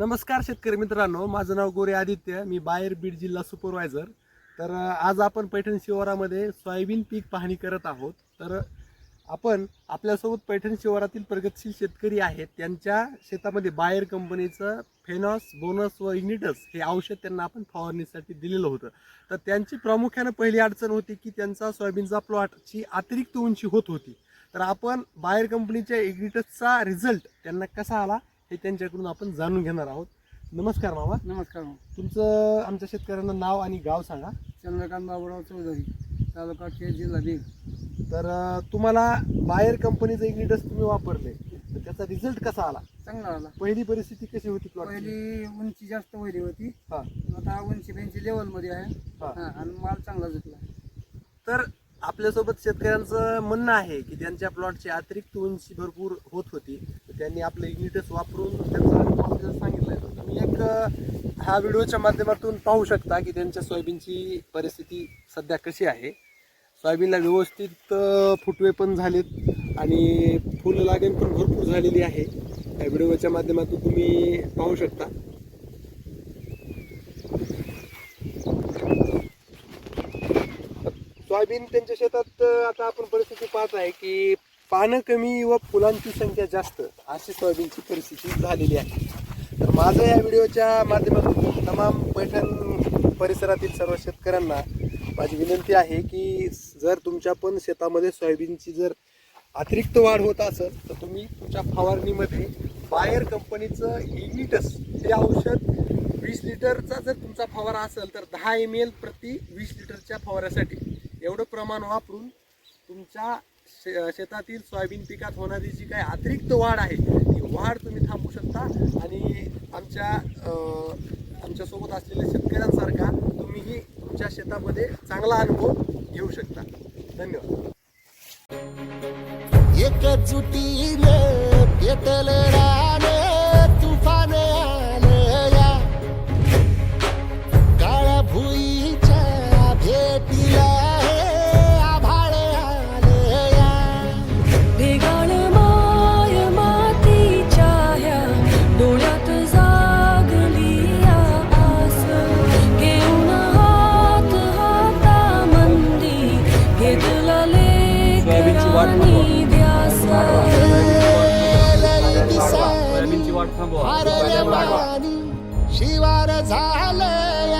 नमस्कार शेतकरी मित्रांनो माझं नाव गोरे आदित्य मी बाहेर बीड जिल्हा सुपरवायझर तर आज आपण पैठण शिवारामध्ये सोयाबीन पीक पाहणी करत आहोत. तर आपण आपल्यासोबत पैठण शिवारातील प्रगतशील शेतकरी आहेत. त्यांच्या शेतामध्ये बायर कंपनीचं फेनॉस बोनस व इग्निटस हे औषध त्यांना आपण फवारणीसाठी दिलेलं होतं. तर त्यांची प्रामुख्यानं पहिली अडचण होती की त्यांचा सोयाबीनचा प्लॉटची अतिरिक्त उंची होत होती. तर आपण बायर कंपनीच्या इग्निटसचा रिझल्ट त्यांना कसा आला? हे त्यांच्याकडून आपण जाणून घेणार आहोत. नमस्कार मामा. नमस्कार तुमचं आमच्या शेतकऱ्यांना नाव आणि गाव सांगा. चंद्रकांत बाबुराव चौधरी तालुका खेड जिल्हा बीड. तर तुम्हाला बायर कंपनीचं इग्निटस तुम्ही वापरले तर त्याचा रिझल्ट कसा आला? चांगला आला. पहिली परिस्थिती कशी होती पहिली उंची जास्त वैरी होती. हा. आता उंची बेंची लेवलमध्ये आहे. हा. हा, आणि माल चांगला झुकला. आपल्यासोबत शेतकऱ्यांचं म्हणणं आहे की त्यांच्या प्लॉटची अतिरिक्त उंची भरपूर होत होती. तर त्यांनी आपलं इग्निटस वापरून त्यांचा अनुभव सांगितलं तुम्ही एक हा ह्या व्हिडिओच्या माध्यमातून पाहू शकता की त्यांच्या सोयाबीनची परिस्थिती सध्या कशी आहे. सोयाबीनला व्यवस्थित फुटवे पण झालेत आणि फुलं लागेल पण भरपूर झालेली आहे. या व्हिडिओच्या माध्यमातून तुम्ही पाहू शकता. सोयाबीन त्यांच्या शेतात अं, आता आपण परिस्थिती पाहत आहे की पानं कमी व फुलांची संख्या जास्त अशी सोयाबीनची परिस्थिती झालेली आहे. तर माझं या व्हिडिओच्या माध्यमातून तमाम पैठण परिसरातील सर्व शेतकऱ्यांना माझी विनंती आहे की जर तुमच्या पण शेतामध्ये सोयाबीनची जर अतिरिक्त वाढ होत असेल तर तुम्ही तुमच्या फवारणीमध्ये बायर कंपनीचं इग्निटस हे औषध वीस लिटरचा जर तुमचा फवारा असेल तर दहा एम एल प्रति वीस लिटरच्या फवाऱ्यासाठी एवढं प्रमाण वापरून तुमच्या शे- शेतातील सोयाबीन पिकात होणारी जी काही अतिरिक्त वाढ आहे ती वाढ तुम्ही थांबवू शकता. आणि आमच्या आमच्यासोबत असलेल्या शेतकऱ्यांसारखा तुम्हीही तुमच्या शेतामध्ये चांगला अनुभव घेऊ शकता. धन्यवाद. एकजुटीनं शिवार झालं